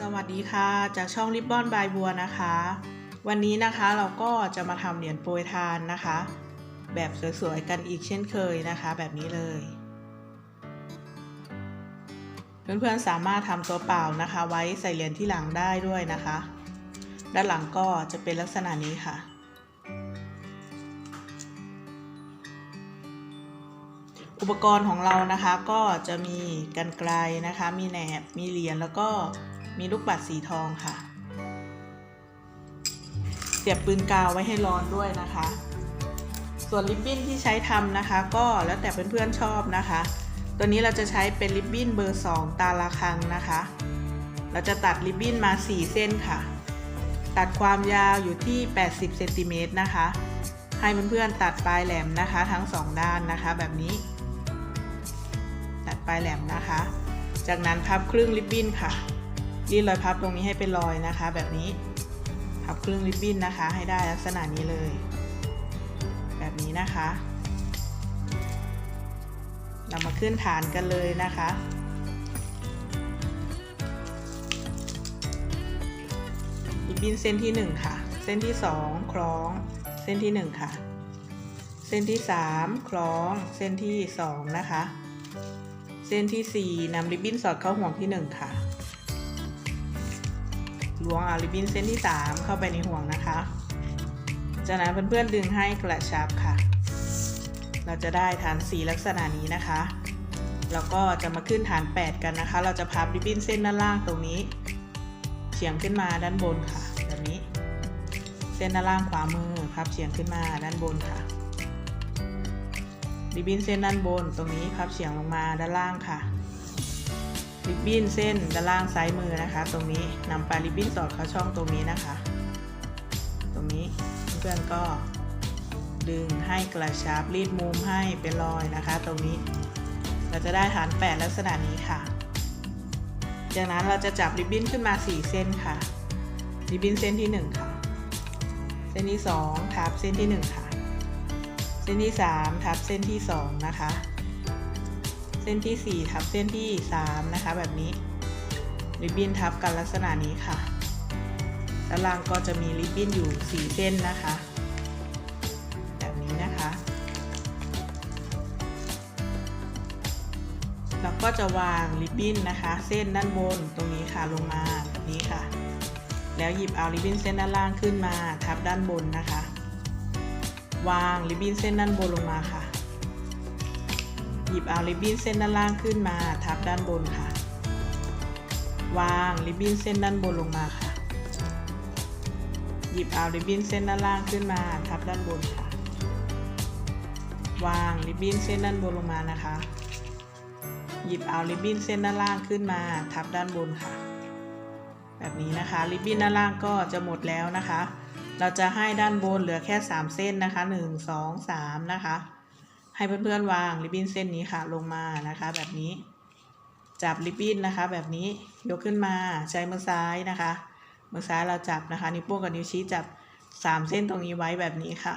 สวัสดีค่ะ จากช่องริบบอนบายบัวนะคะ วันนี้นะคะเราก็จะมาทำเหรียญโปรยทานนะคะ แบบสวยๆกันอีกเช่นเคยนะคะ แบบนี้เลย เพื่อนๆสามารถทำตัวเปล่านะคะ ไว้ใส่เหรียญที่หลังได้ด้วยนะคะ ด้านหลังก็จะเป็นลักษณะนี้ค่ะอุปกรณ์ของเรานะคะก็จะมีกันไกลนะคะ มีแหนบ มีเหรียญแล้วก็ มีลูกปัดสีทองค่ะ เสียบปืนกาวไว้ให้ร้อนด้วยนะคะ ส่วนริบบิ้นที่ใช้ทำนะคะ ก็แล้วแต่เพื่อนๆชอบนะคะ ตัวนี้เราจะใช้เป็นริบบิ้นเบอร์ 2 ตาละครังนะคะ เราจะตัดริบบิ้นมา 4 เส้นค่ะ ตัดความยาวอยู่ที่ 80เซนติเมตรนะคะให้เพื่อนๆตัดปลายแหลมนะคะ ทั้ง 2 ด้านนะคะ แบบนี้ ตัดปลายแหลมนะคะ จากนั้นพับครึ่งริบบิ้นค่ะ รีดรอยพับตรงนี้ให้เป็นรอยนะคะ แบบนี้พับครึ่งริบบิ้นนะคะ ให้ได้ลักษณะนี้เลย แบบนี้นะคะเรามาขึ้นฐานกันเลยนะคะริบบิ้นเส้นที่ 1 ค่ะ เส้นที่ 2 คล้อง เส้นที่ 1 ค่ะ เส้นที่ 3 คล้อง เส้นที่ 2 นะคะ เส้นที่ 4นำริบบิ้นสอดเข้าห่วงที่ 1 ค่ะ ล้วงเอาริบบิ้นเส้นที่ 3 เข้าไปในห่วงนะคะ จากนั้นเพื่อนๆดึงให้กระชับค่ะ เราจะได้ฐานสีลักษณะนี้นะคะ แล้วก็จะมาขึ้นฐาน 8 กันนะคะ เราจะพับริบบิ้นเส้นด้านล่างตรงนี้เฉียงขึ้นมาด้านบนค่ะแบบนี้ เส้นด้านล่างขวามือพับเฉียงขึ้นมาด้านบนค่ะริบบิ้นเส้นด้านบนตรงนี้พับเฉียงลงมาด้านล่างค่ะ ริบบิ้นเส้นด้านล่างซ้ายมือนะคะ ตรงนี้นำปลายริบบิ้นสอดเข้าช่องตรงนี้นะคะ ตรงนี้เพื่อนๆก็ดึงให้กระชับรีดมุมให้เป็นรอยนะคะ ตรงนี้เราจะได้ฐาน8ลักษณะนี้ค่ะ จากนั้นเราจะจับริบบิ้นขึ้นมา 4 เส้นค่ะ ริบบิ้นเส้นที่ 1 ค่ะ เส้นที่ 2 ทับเส้นที่ 1 ค่ะ เส้นที่ 3 ทับเส้นที่ 2 นะคะ เส้นที่ 4 ทับเส้นที่ 3 นะคะ แบบนี้ ริบบิ้นทับกันลักษณะนี้ค่ะด้านล่างก็จะมีริบบิ้นอยู่ 4 เส้นนะคะ แบบนี้นะคะ เราก็จะวางริบบิ้นนะคะ เส้นด้านบนตรงนี้ค่ะลงมาแบบนี้ค่ะ แล้วหยิบเอาริบบิ้นเส้นด้านล่างขึ้นมาทับด้านบนนะคะ วางริบบิ้นเส้นด้านบนลงมาค่ะ หยิบเอาริบบิ้นเส้นด้านล่างขึ้นมา ทับด้านบนค่ะ วางริบบิ้นเส้นด้านบนลงมาค่ะ หยิบเอาริบบิ้นเส้นด้านล่างขึ้นมา ทับด้านบนค่ะ วางริบบิ้นเส้นด้านบนลงมานะคะ หยิบเอาริบบิ้นเส้นด้านล่างขึ้นมา ทับด้านบนค่ะ แบบนี้นะคะริบบิ้นด้านล่างก็จะหมดแล้วนะคะ เราจะให้ด้านบนเหลือแค่ 3 เส้นนะคะ 1 2 3 นะคะ ให้เพื่อนๆวางริบบิ้นเส้นนี้ค่ะลงมานะคะแบบนี้ จับริบบิ้นนะคะ แบบนี้ยกขึ้นมาใช้มือซ้ายนะคะมือซ้ายเราจับนะคะนิ้วโป้งกับนิ้วชี้จับ3เส้นตรงนี้ไว้แบบนี้ค่ะ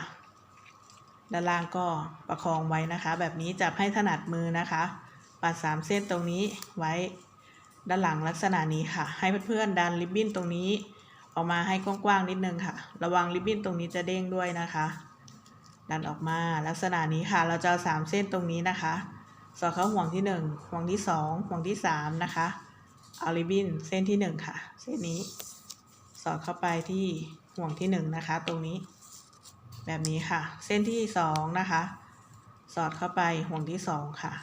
ด้านล่างก็ประคองไว้นะคะ แบบนี้จับให้ถนัดมือนะคะ ปัด3เส้นตรงนี้ไว้ ด้านหลังลักษณะนี้ค่ะ ให้เพื่อนๆดันริบบิ้นตรงนี้ ออกมาให้กว้างๆนิดนึงค่ะ ระวังริบบิ้นตรงนี้จะเด้งด้วยนะคะ ดันออกมาลักษณะนี้ค่ะ เราจะเอาสามเส้นตรงนี้นะคะ สอดเข้าห่วงที่หนึ่งห่วงที่สองห่วงที่สามนะคะเอาริบบิ้นเส้นที่หนึ่งค่ะ เส้นนี้ สอดเข้าไปที่ห่วงที่หนึ่งนะคะ ตรงนี้ แบบนี้ค่ะ เส้นที่สองนะคะ สอดเข้าไปห่วงที่สองค่ะ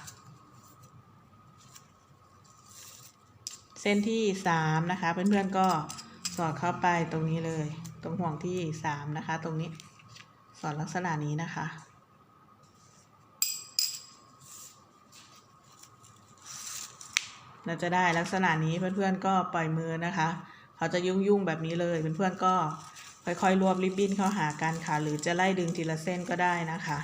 เส้นที่สามนะคะ เพื่อนๆก็สอดเข้าไปตรงนี้เลย ตรงห่วงที่สามนะคะ ตรงนี้ อดลักษณะนี้นะคะ เราจะได้ลักษณะนี้เพื่อนๆก็ปล่อยมือนะคะ เขาจะยุ่งๆแบบนี้เลยเพื่อนๆก็ค่อยๆ รวบริบบิ้นเข้าหากันค่ะ หรือจะไล่ดึงทีละเส้นก็ได้นะคะ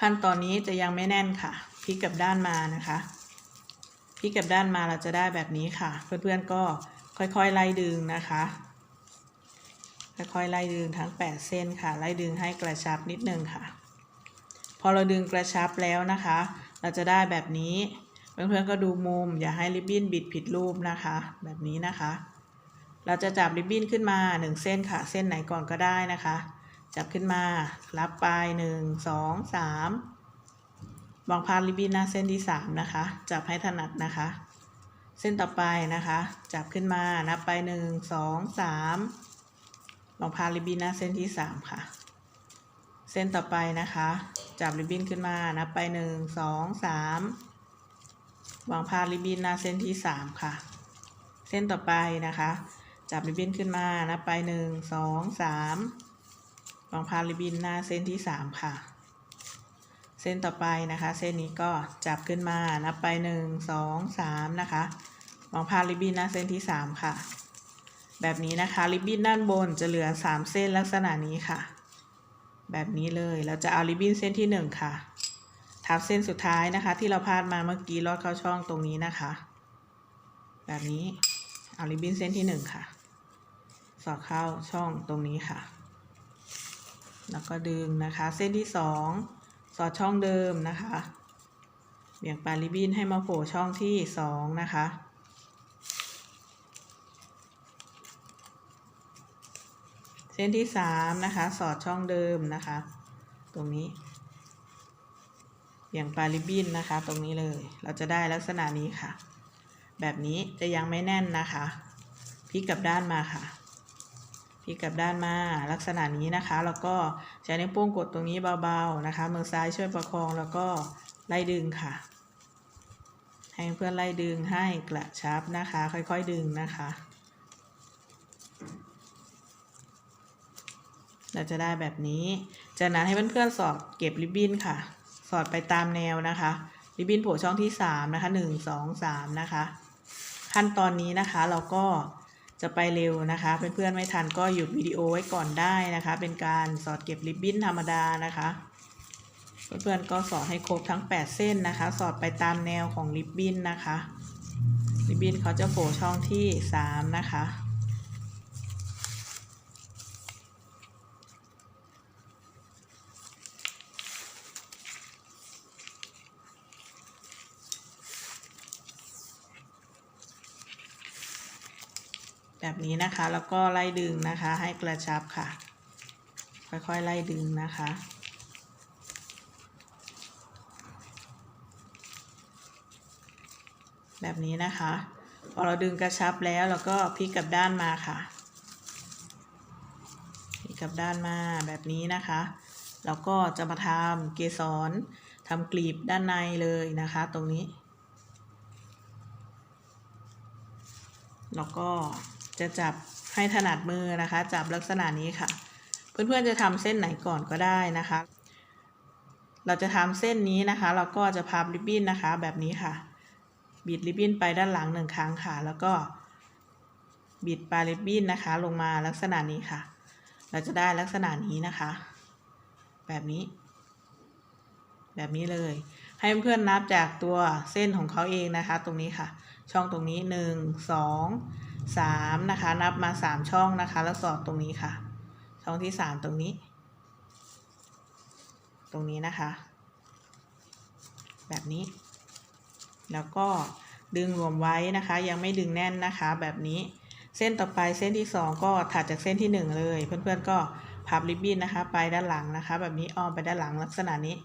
ขั้นตอนนี้จะยังไม่แน่นค่ะพลิกกับด้านมานะคะพลิกกับด้านมาเราจะได้แบบนี้ค่ะ เพื่อนๆก็ค่อยๆ ไล่ดึงนะคะ แล้วค่อยไล่ดึงทั้ง 8 เส้นค่ะ ไล่ดึงให้กระชับนิดนึงค่ะ พอเราดึงกระชับแล้วนะคะ เราจะได้แบบนี้เพื่อนๆก็ดูมุม อย่าให้ริบบิ้นบิดผิดรูปนะคะ แบบนี้นะคะ เราจะจับริบบิ้นขึ้นมา 1 เส้นค่ะ เส้นไหนก่อนก็ได้นะคะ จับขึ้นมา รับปไป 1 2 3วางพาริบบิ้นหน้าเส้นที่ 3 นะคะ จับให้ถนัดนะคะ เส้นต่อไปนะคะ จับขึ้นมา นับไป 1 2 3 ลองพาริบบิ้นน้าเส้นที่สามค่ะ เส้นต่อไปนะคะ จับริบบิ้นขึ้นมานะไปหนึ่งสองสามวางพาริบบิ้นน้าเส้นที่สามค่ะ เส้นต่อไปนะคะ จับริบบิ้นขึ้นมานะไปหนึ่งสองสามวางพาริบบิ้นหน้าเส้นที่สามค่ะ เส้นต่อไปนะคะ เส้นนี้ก็จับขึ้นมานะไปหนึ่งสองสามนะคะวางพาริบบิ้นหน้าเส้นที่สามค่ะ แบบนี้นะคะริบบิ้นด้านบนจะเหลือสามเส้นลักษณะนี้ค่ะ แบบนี้เลยเราจะเอาริบบิ้นเส้นที่หนึ่งค่ะ ทับเส้นสุดท้ายนะคะ ที่เราพาดมาเมื่อกี้ลอดเข้าช่องตรงนี้นะคะ แบบนี้เอาริบบิ้นเส้นที่หนึ่งค่ะ สอดเข้าช่องตรงนี้ค่ะ แล้วก็ดึงนะคะ เส้นที่สองสอดช่องเดิมนะคะเบี่ยงปลายริบบิ้นให้มาโผล่ช่องที่สองนะคะ เส้นที่สามนะคะ สอดช่องเดิมนะคะ ตรงนี้ อย่างปลายริบบินนะคะ ตรงนี้เลย เราจะได้ลักษณะนี้ค่ะ แบบนี้จะยังไม่แน่นนะคะพลิกกลับด้านมาค่ะพลิกกลับด้านมาลักษณะนี้นะคะ แล้วก็ใช้นิ้วโป้งกดตรงนี้เบาๆนะคะ มือซ้ายช่วยประคองแล้วก็ไล่ดึงค่ะ ให้เพื่อนไล่ดึงให้กระชับนะคะ ค่อยๆดึงนะคะ เราจะได้แบบนี้จากนั้นให้เพื่อนๆสอดเก็บริบบิ้นค่ะ สอดไปตามแนวนะคะ ริบบิ้นโผล่ช่องที่สามนะคะหนึ่งสองสามนะคะ ขั้นตอนนี้นะคะเราก็จะไปเร็วนะคะ เพื่อนๆไม่ทันก็หยุดวิดีโอไว้ก่อนได้นะคะ เป็นการสอดเก็บริบบิ้นธรรมดานะคะ เพื่อนๆก็สอดให้ครบทั้ง 8 เส้นนะคะ สอดไปตามแนวของริบบิ้นนะคะ ริบบิ้นเขาจะโผล่ช่องที่ 3 นะคะ แบบนี้นะคะ แล้วก็ไล่ดึงนะคะ ให้กระชับค่ะ ค่อยๆไล่ดึงนะคะ แบบนี้นะคะ พอเราดึงกระชับแล้วเราก็พลิกกลับด้านมาค่ะพลิกกลับด้านมาแบบนี้นะคะ แล้วก็จะมาทำเกสรทำกลีบด้านในเลยนะคะ ตรงนี้แล้วก็ จะจับให้ถนัดมือนะคะ จับลักษณะนี้ค่ะ เพื่อนๆจะทำเส้นไหนก่อนก็ได้นะคะ เราจะทำเส้นนี้นะคะ เราก็จะพับริบบิ้นนะคะ แบบนี้ค่ะ บิดริบบิ้นไปด้านหลังหนึ่งครั้งค่ะ แล้วก็ บิดปลายริบบิ้นนะคะ ลงมาลักษณะนี้ค่ะ เราจะได้ลักษณะนี้นะคะ แบบนี้ แบบนี้เลย ให้เพื่อนๆนับจากตัวเส้นของเขาเองนะคะ ตรงนี้ค่ะ ช่องตรงนี้หนึ่งสอง สามนะคะ นับมาสามช่องนะคะ แล้วสอดตรงนี้ค่ะ ช่องที่สามตรงนี้ ตรงนี้นะคะ แบบนี้ แล้วก็ดึงรวมไว้นะคะ ยังไม่ดึงแน่นนะคะ แบบนี้เส้นต่อไปเส้นที่สองก็ถัดจากเส้นที่หนึ่งเลย เพื่อนๆก็พับริบบิ้นนะคะ ไปด้านหลังนะคะ แบบนี้อ้อมไปด้านหลังลักษณะนี้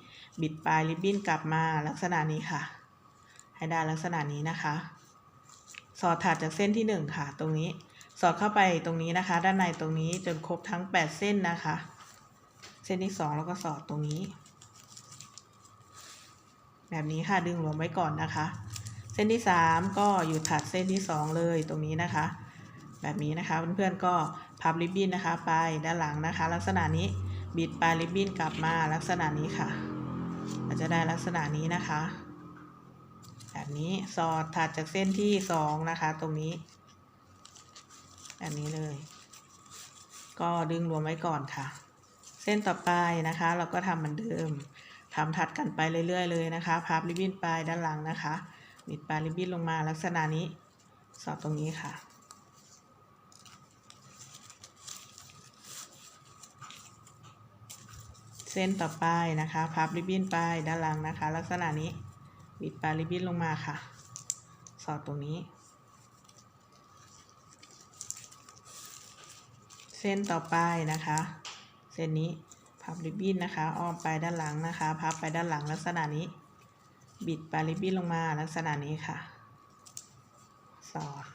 บิดปลายริบบิ้นกลับมาลักษณะนี้ค่ะ ให้ได้ลักษณะนี้นะคะ สอดถัดจากเส้นที่หนึ่งค่ะ ตรงนี้สอดเข้าไปตรงนี้นะคะ ด้านในตรงนี้จนครบทั้งแปดเส้นนะคะ เส้นที่สองแล้วก็สอดตรงนี้ แบบนี้ค่ะดึงรวมไว้ก่อนนะคะ เส้นที่สามก็อยู่ถัดเส้นที่สองเลยตรงนี้นะคะ แบบนี้นะคะเพื่อนๆก็พับริบบิ้นนะคะ ไปด้านหลังนะคะ ลักษณะนี้บิดปลายริบบิ้นกลับมาลักษณะนี้ค่ะจะได้ลักษณะนี้นะคะ แบบนี้สอดถัดจากเส้นที่สองนะคะตรงนี้ แบบนี้เลย ก็ดึงรวมไว้ก่อนค่ะ เส้นต่อไปนะคะ เราก็ทำเหมือนเดิมทำถัดกันไปเรื่อยๆเลยนะคะพับริบบิ้นไปด้านหลังนะคะบิดปลายริบบิ้นลงมาลักษณะนี้สอดตรงนี้ค่ะเส้นต่อไปนะคะ พับริบบิ้นไปด้านหลังนะคะ ลักษณะนี้ บิดปลายริบบิ้นลงมาค่ะ สอดตรงนี้ เส้นต่อไปนะคะ เส้นนี้พับริบบิ้นนะคะ อ้อมไปด้านหลังนะคะ พับไปด้านหลังลักษณะนี้ บิดปลายริบบิ้นลงมาลักษณะนี้ค่ะ สอด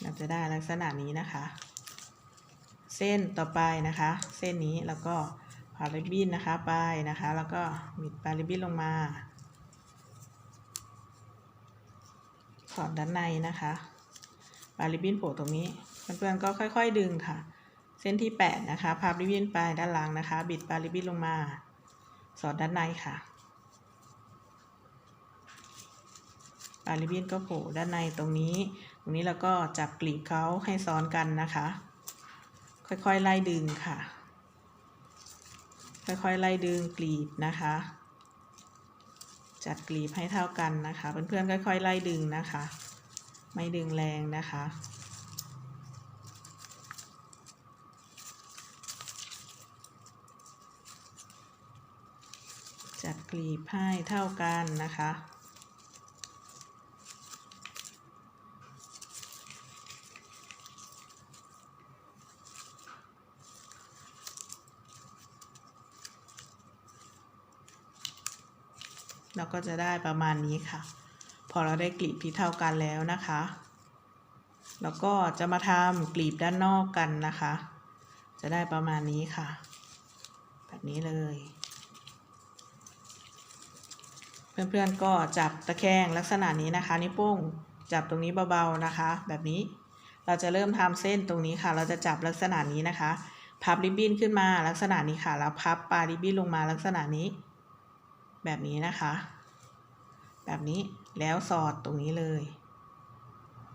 เราจะได้ลักษณะนี้นะคะ เส้นต่อไปนะคะ เส้นนี้แล้วก็ พับริบบิ้นนะคะไปนะคะ แล้วก็บิดปลายริบบิ้นลงมาสอดด้านในนะคะปลายริบบิ้นโผล่ตรงนี้เพื่อนๆก็ค่อยๆ ดึงค่ะ เส้นที่ 8 นะคะพับริบบิ้นไปด้านหลังนะคะ บิดปลายริบบิ้นลงมา สอดด้านในค่ะปลายริบบิ้นก็โผล่ด้านในตรงนี้ ตรงนี้เราก็จับกลีบเขาให้ซ้อนกันนะคะ ค่อยๆ ไล่ดึงค่ะ ค่อยๆไล่ดึงกลีบนะคะ จัดกลีบให้เท่ากันนะคะเพื่อนๆค่อยๆไล่ดึงนะคะ ไม่ดึงแรงนะคะจัดกลีบให้เท่ากันนะคะ เราก็จะได้ประมาณนี้ค่ะ พอเราได้กลีบที่เท่ากันแล้วนะคะ แล้วก็จะมาทำกลีบด้านนอกกันนะคะ จะได้ประมาณนี้ค่ะ แบบนี้เลย เพื่อนๆก็จับตะแคงลักษณะนี้นะคะ นิ้วโป้งจับตรงนี้เบาๆนะคะ แบบนี้เราจะเริ่มทำเส้นตรงนี้ค่ะ เราจะจับลักษณะนี้นะคะ พับริบบิ้นขึ้นมาลักษณะนี้ค่ะ แล้วพับปลายริบบิ้นลงมาลักษณะนี้ แบบนี้นะคะ แบบนี้แล้วสอดตรงนี้เลย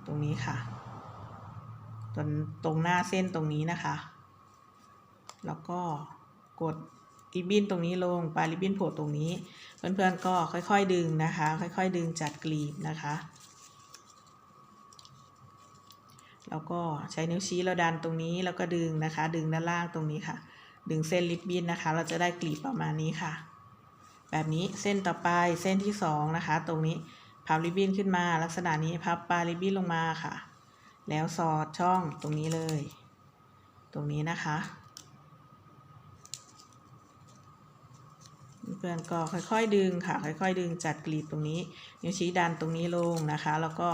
ตรงนี้ค่ะ ตรงตรงหน้าเส้นตรงนี้นะคะ แล้วก็กดริบบิ้นตรงนี้ลงปลายริบบิ้นโผล่ตรงนี้ เพื่อนๆก็ค่อยๆดึงนะคะ ค่อยๆดึงจัดกลีบนะคะ แล้วก็ใช้นิ้วชี้เราดันตรงนี้แล้วก็ดึงนะคะ ดึงด้านล่างตรงนี้ค่ะ ดึงเส้นริบบิ้นนะคะ เราจะได้กลีบประมาณนี้ค่ะ แบบนี้เส้นต่อไปเส้นที่สองนะคะ ตรงนี้พับริบบิ้นขึ้นมาลักษณะนี้พับปลายริบบิ้นลงมาค่ะ แล้วสอดช่องตรงนี้เลย ตรงนี้นะคะ เพื่อนก็ค่อยๆดึงค่ะ ค่อยๆ ดึงจัดกลีบตรงนี้ นิ้วชี้ดันตรงนี้ลงนะคะ แล้วก็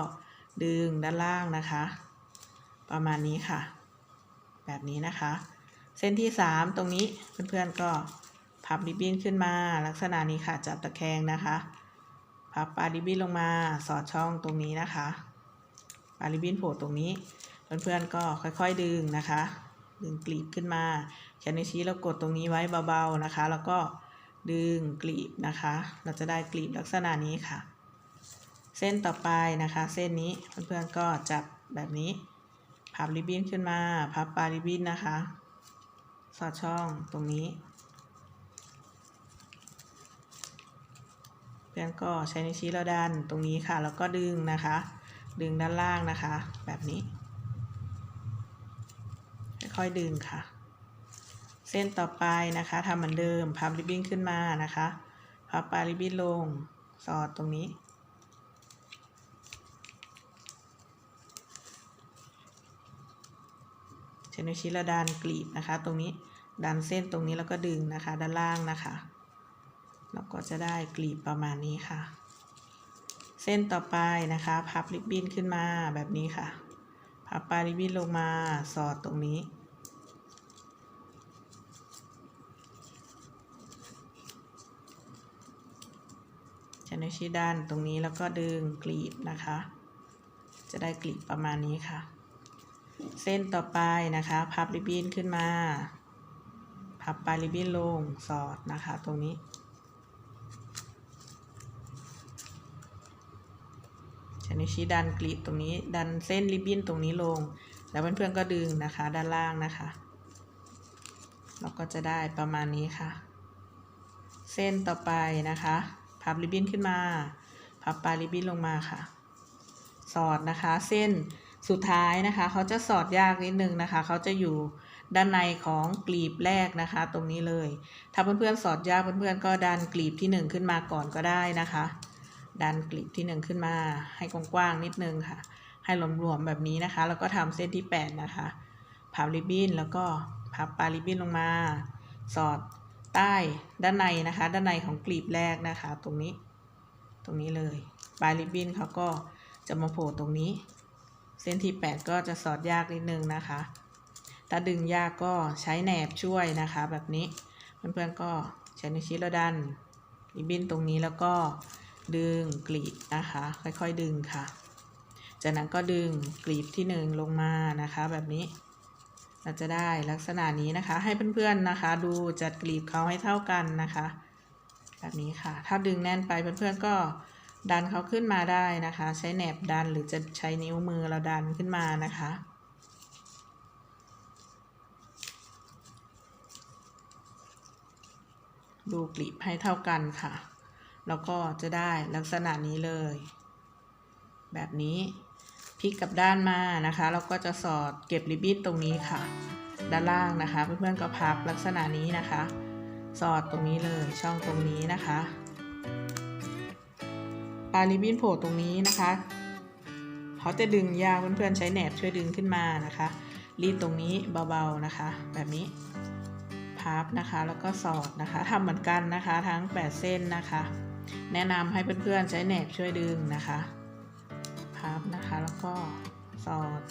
ดึงด้านล่างนะคะ ประมาณนี้ค่ะ แบบนี้นะคะ เส้นที่สามตรงนี้เพื่อนๆก็ พับริบบิ้นขึ้นมา ลักษณะนี้ค่ะจับตะแคงนะคะ พับปลาริบบิ้นลงมาสอดช่องตรงนี้นะคะปลาริบบิ้นโผล่ตรงนี้ เพื่อนๆก็ค่อยๆดึงนะคะ ดึงกลีบขึ้นมาใช้นิ้วชี้เรากดตรงนี้ไว้เบาๆนะคะ แล้วก็ดึงกลีบนะคะ เราจะได้กลีบลักษณะนี้ค่ะ เส้นต่อไปนะคะ เส้นนี้เพื่อนๆก็จับแบบนี้ พับริบบิ้นขึ้นมา พับปลาริบบิ้นนะคะ สอดช่องตรงนี้ เพื่อนก็ใช้นิ้วชี้เราดันตรงนี้ค่ะ แล้วก็ดึงนะคะ ดึงด้านล่างนะคะ แบบนี้ ค่อยๆดึงค่ะ เส้นต่อไปนะคะทำเหมือนเดิมพับริบบิ้นขึ้นมานะคะพับปลายริบบิ้นลงสอดตรงนี้ใช้นิ้วชี้เราดันกลีบนะคะ ตรงนี้ดันเส้นตรงนี้แล้วก็ดึงนะคะ ด้านล่างนะคะ เราก็จะได้กลีบประมาณนี้ค่ะ เส้นต่อไปนะคะ พับริบบิ้นขึ้นมาแบบนี้ค่ะ พับปลายริบบิ้นลงมาสอดตรงนี้ใช้นิ้วชี้ด้านตรงนี้แล้วก็ดึงกลีบนะคะ จะได้กลีบประมาณนี้ค่ะ เส้นต่อไปนะคะ พับริบบิ้นขึ้นมา พับปลายริบบิ้นลงสอดนะคะ ตรงนี้ ใช้ นิ้วชี้ดันกลีบตรงนี้ ดันเส้นริบบิ้นตรงนี้ลง แล้วเพื่อนๆก็ดึงนะคะ ด้านล่างนะคะ เราก็จะได้ประมาณนี้ค่ะ เส้นต่อไปนะคะ พับริบบิ้นขึ้นมา พับปลายริบบิ้นลงมาค่ะ สอดนะคะ เส้นสุดท้ายนะคะ เขาจะสอดยากนิดนึงนะคะ เขาจะอยู่ด้านในของกลีบแรกนะคะ ตรงนี้เลย ถ้าเพื่อนๆสอดยากเพื่อนๆก็ดันกลีบที่หนึ่งขึ้นมาก่อนก็ได้นะคะ ดันกลีบที่หนึ่งขึ้นมา ให้กว้างๆนิดนึงค่ะ ให้หลวมๆแบบนี้นะคะ แล้วก็ทำเส้นที่แปดนะคะพับริบบิ้นแล้วก็พับปลายริบบิ้นลงมา สอดใต้ด้านในนะคะ ด้านในของกลีบแรกนะคะ ตรงนี้ ตรงนี้เลยปลายริบบิ้นเขาก็จะมาโผล่ตรงนี้ เส้นที่ 8 ก็จะสอดยากนิดนึงนะคะ ถ้าดึงยากก็ใช้แหนบช่วยนะคะ แบบนี้เพื่อนๆก็ใช้นิ้วชี้แล้วดันริบบิ้นตรงนี้แล้วก็ ดึงกลีบนะคะ ค่อยๆดึงค่ะ จากนั้นก็ดึงกลีบที่ 1 ลงมานะคะแบบนี้ เราจะได้ลักษณะนี้นะคะ ให้เพื่อนๆนะคะ ดูจัดกลีบเขาให้เท่ากันนะคะ แบบนี้ค่ะ ถ้าดึงแน่นไปเพื่อนๆก็ดันเขาขึ้นมาได้นะคะ ใช้แหนบดันหรือจะใช้นิ้วมือเราดันขึ้นมานะคะ ดูกลีบให้เท่ากันค่ะ แล้วก็จะได้ลักษณะนี้เลย แบบนี้พลิกกลับด้านมานะคะ เราก็จะสอดเก็บริบบิ้นตรงนี้ค่ะ ด้านล่างนะคะ เพื่อนๆก็พับลักษณะนี้นะคะ สอดตรงนี้เลยช่องตรงนี้นะคะปลายริบบิ้นโผล่ตรงนี้นะคะเขาจะดึงยากเพื่อนๆใช้แหนบช่วยดึงขึ้นมานะคะ รีดตรงนี้เบาๆนะคะ แบบนี้พับนะคะแล้วก็สอดนะคะทำเหมือนกันนะคะทั้ง 8 เส้นนะคะ แนะนำให้เพื่อนๆใช้แหนบช่วยดึงนะคะ พับนะคะแล้วก็สอด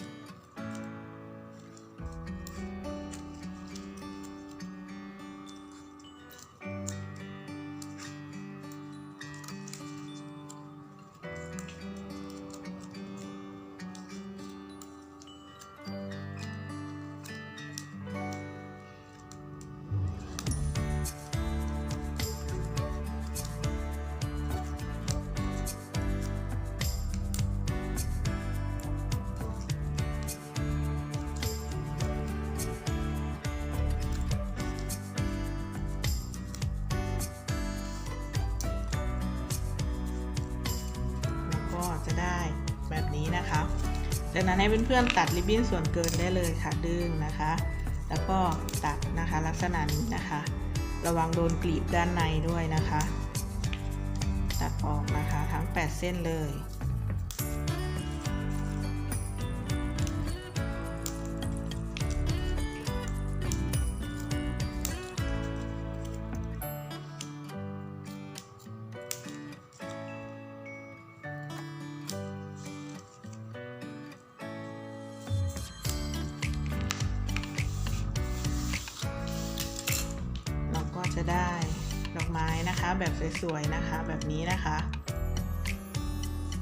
นั้นให้เพื่อนๆตัดริบบิ้นส่วนเกินได้เลยค่ะดึงนะคะ แล้วก็ตัดนะคะลักษณะนี้นะคะ ระวังโดนกลีบด้านในด้วยนะคะ ตัดออกนะคะทั้ง 8 เส้นเลย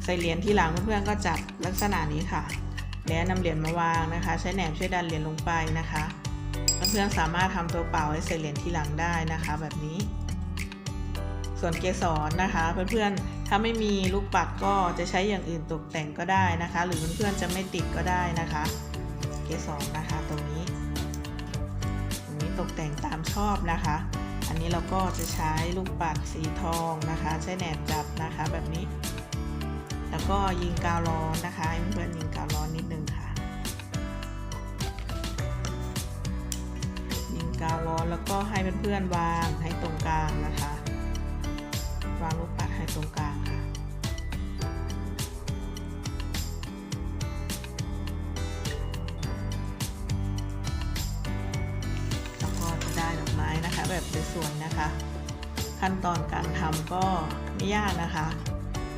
ใส่เหรียญที่หลังเพื่อนๆก็จับลักษณะนี้ค่ะ แล้วนำเหรียญมาวางนะคะ ใช้แหนบช่วยดันเหรียญลงไปนะคะเพื่อนๆสามารถทำตัวเปล่าให้ใส่เหรียญที่หลังได้นะคะ แบบนี้ ส่วนเกสรนะคะ เพื่อนๆถ้าไม่มีลูกปัดก็จะใช้อย่างอื่นตกแต่งก็ได้นะคะ หรือเพื่อนๆจะไม่ติดก็ได้นะคะ เกสรนะคะตรงนี้ตรงนี้ตกแต่งตามชอบนะคะ อันนี้เราก็จะใช้ลูกปัดสีทองนะคะ ใช้แหนบจับนะคะแบบนี้ แล้วก็ยิงกาวร้อนนะคะให้เพื่อนยิงกาวร้อนนิดนึงค่ะ ยิงกาวร้อนแล้วก็ให้เพื่อนๆวางให้ตรงกลางนะคะ วางลูกปัดให้ตรงกลางค่ะแล้วก็จะได้ดอกไม้นะคะแบบสวยๆนะคะ ขั้นตอนการทำก็ไม่ยากนะคะ